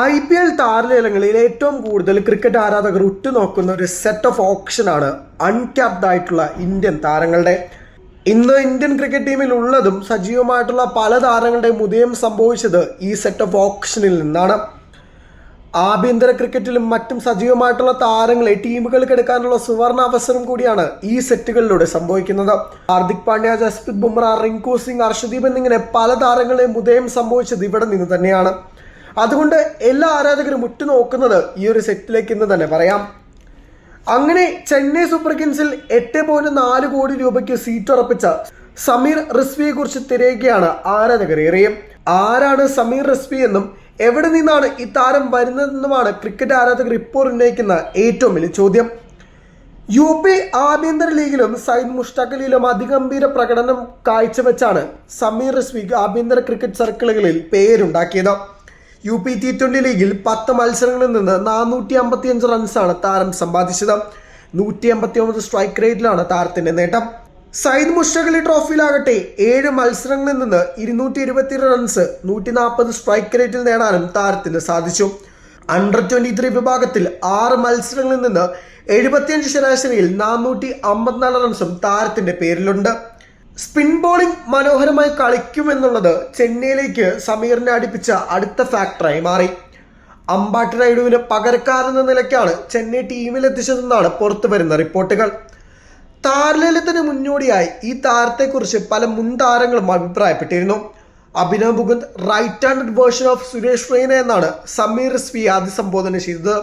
I P L താരലേലങ്ങളിൽ ഏറ്റവും കൂടുതൽ cricket ആരാധകർ ഉറ്റുനോക്കുന്ന ഒരു സെറ്റ് ഓഫ് ഓപ്ഷനാണ് അൺക്യാപ്ഡ് ആയിട്ടുള്ള ഇന്ത്യൻ താരങ്ങളുടെ. ഇന്ന് ഇന്ത്യൻ ക്രിക്കറ്റ് ടീമിൽ ഉള്ളതും സജീവമായിട്ടുള്ള പല താരങ്ങളുടെയും ഉദയം സംഭവിച്ചത് ഈ സെറ്റ് ഓഫ് ഓപ്ഷനിൽ നിന്നാണ്. ആഭ്യന്തര ക്രിക്കറ്റിലും മറ്റും സജീവമായിട്ടുള്ള താരങ്ങളെ ടീമുകൾക്ക് എടുക്കാനുള്ള സുവർണ അവസരം കൂടിയാണ് ഈ സെറ്റുകളിലൂടെ സംഭവിക്കുന്നത്. ഹാർദിക് പാണ്ഡ്യ ജസ്പ്രീത് ബുംറ റിങ്കു സിംഗ് ഹർഷദീപ് എന്നിങ്ങനെ പല താരങ്ങളെയും ഉദയം സംഭവിച്ചത് ഇവിടെ നിന്ന് തന്നെയാണ്. അതുകൊണ്ട് എല്ലാ ആരാധകരും ഉറ്റുനോക്കുന്നത് ഈ ഒരു സെറ്റിലേക്ക് എന്ന് തന്നെ പറയാം. അങ്ങനെ ചെന്നൈ സൂപ്പർ കിങ്സിൽ എട്ട് പോയിന്റ് നാല് കോടി രൂപയ്ക്ക് സീറ്റ് ഉറപ്പിച്ച സമീർ റിസ്വിയെ കുറിച്ച് തിരയുകയാണ് ആരാധകർ. ഏറെയും ആരാണ് സമീർ റിസ്വി എന്നും എവിടെ നിന്നാണ് ഈ താരം വരുന്നതെന്നുമാണ് ക്രിക്കറ്റ് ആരാധകർ ഇപ്പോൾ ഉന്നയിക്കുന്ന ഏറ്റവും വലിയ ചോദ്യം. യു പി ആഭ്യന്തര ലീഗിലും സയ്യിദ് മുഷ്താഖ് അലിയിലും അതിഗംഭീര പ്രകടനം കാഴ്ചവെച്ചാണ് സമീർ റിസ്വി ആഭ്യന്തര ക്രിക്കറ്റ് സർക്കിളുകളിൽ പേരുണ്ടാക്കിയത്. യു പി ടി ട്വന്റി ലീഗിൽ പത്ത് മത്സരങ്ങളിൽ നിന്ന് നാനൂറ്റി അമ്പത്തി അഞ്ച് റൺസാണ് താരം സമ്പാദിച്ചത്. നൂറ്റി അമ്പത്തി ഒമ്പത് സ്ട്രൈക്ക് റേറ്റിലാണ് താരത്തിന്റെ നേട്ടം. സയ്യിദ് മുഷ്ടഖലി ട്രോഫിയിലാകട്ടെ ഏഴ് മത്സരങ്ങളിൽ നിന്ന് ഇരുന്നൂറ്റി ഇരുപത്തി റൺസ് നൂറ്റി നാൽപ്പത് സ്ട്രൈക്ക് റേറ്റിൽ നേടാനും താരത്തിന് സാധിച്ചു. അണ്ടർ ട്വന്റി ത്രീ വിഭാഗത്തിൽ ആറ് മത്സരങ്ങളിൽ നിന്ന് എഴുപത്തിയഞ്ച് ശരാശരിയിൽ നാനൂറ്റി അമ്പത്തിനാല് റൺസും താരത്തിന്റെ പേരിലുണ്ട്. സ്പിൻ ബോളിംഗ് മനോഹരമായി കളിക്കുമെന്നുള്ളത് ചെന്നൈയിലേക്ക് സമീറിനെ അടുപ്പിച്ച അടുത്ത ഫാക്ടറായി മാറി. അമ്പാട്ട് റൈഡുവിന് പകരക്കാരെന്ന നിലയ്ക്കാണ് ചെന്നൈ ടീമിലെത്തിച്ചതെന്നാണ് പുറത്തു വരുന്ന റിപ്പോർട്ടുകൾ. താരലേലത്തിന് മുന്നോടിയായി ഈ താരത്തെക്കുറിച്ച് പല മുൻ താരങ്ങളും അഭിപ്രായപ്പെട്ടിരുന്നു. Abhinav Mukund right hand version of Suresh Raina എന്നാണ് സമീർ സ്വി അഭിസംബോധന ചെയ്തത്.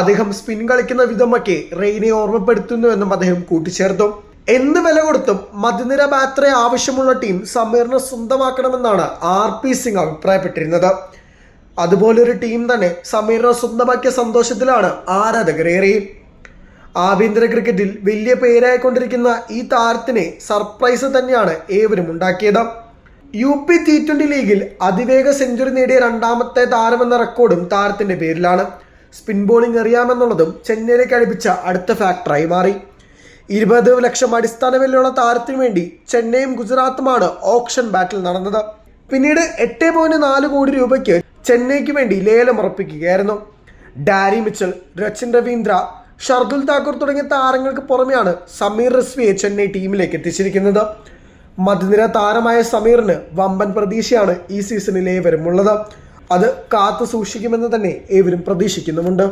അദ്ദേഹം സ്പിൻ കളിക്കുന്ന വിധമൊക്കെ റെയ്നയെ ഓർമ്മപ്പെടുത്തുന്നുവെന്നും അദ്ദേഹം കൂട്ടിച്ചേർത്തു. എന്ത് വില കൊടുത്തും മധ്യനിര ബാത്ര ആവശ്യമുള്ള ടീം സമീറിനെ സ്വന്തമാക്കണമെന്നാണ് ആർ പി സിംഗ് അഭിപ്രായപ്പെട്ടിരുന്നത്. അതുപോലൊരു ടീം തന്നെ സമീറിനെ സ്വന്തമാക്കിയ സന്തോഷത്തിലാണ് ആരാധകരേറി ആഭ്യന്തര ക്രിക്കറ്റിൽ വലിയ പേരായിക്കൊണ്ടിരിക്കുന്ന ഈ താരത്തിനെ സർപ്രൈസ് തന്നെയാണ് ഏവരും ഉണ്ടാക്കിയത്. യു പി ടി ട്വന്റി ലീഗിൽ അതിവേഗ സെഞ്ചുറി നേടിയ രണ്ടാമത്തെ താരമെന്ന റെക്കോർഡും താരത്തിന്റെ പേരിലാണ്. സ്പിൻ ബോളിംഗ് അറിയാമെന്നുള്ളതും ചെന്നൈയിലേക്ക് അടുപ്പിച്ച അടുത്ത ഫാക്ടറായി മാറി. ഇരുപത് ലക്ഷം അടിസ്ഥാന വിലയുള്ള താരത്തിനു വേണ്ടി ചെന്നൈയും ഗുജറാത്തുമാണ് ഓപ്ഷൻ ബാറ്റിൽ നടന്നത്. പിന്നീട് എട്ട് പോയിന്റ് നാല് കോടി രൂപയ്ക്ക് ചെന്നൈക്ക് വേണ്ടി ലേലം ഉറപ്പിക്കുകയായിരുന്നു. ഡാരി മിച്ചൽ രച്ചിൻ രവീന്ദ്ര ഷർദുൽ താക്കൂർ തുടങ്ങിയ താരങ്ങൾക്ക് പുറമെയാണ് സമീർ റിസ്വിയെ ചെന്നൈ ടീമിലേക്ക് എത്തിച്ചിരിക്കുന്നത്. മധ്യനിര താരമായ സമീറിന് വമ്പൻ പ്രതീക്ഷയാണ് ഈ സീസണിൽ ഏവരും ഉള്ളത് അത് കാത്തു സൂക്ഷിക്കുമെന്ന് തന്നെ ഏവരും പ്രതീക്ഷിക്കുന്നുമുണ്ട്.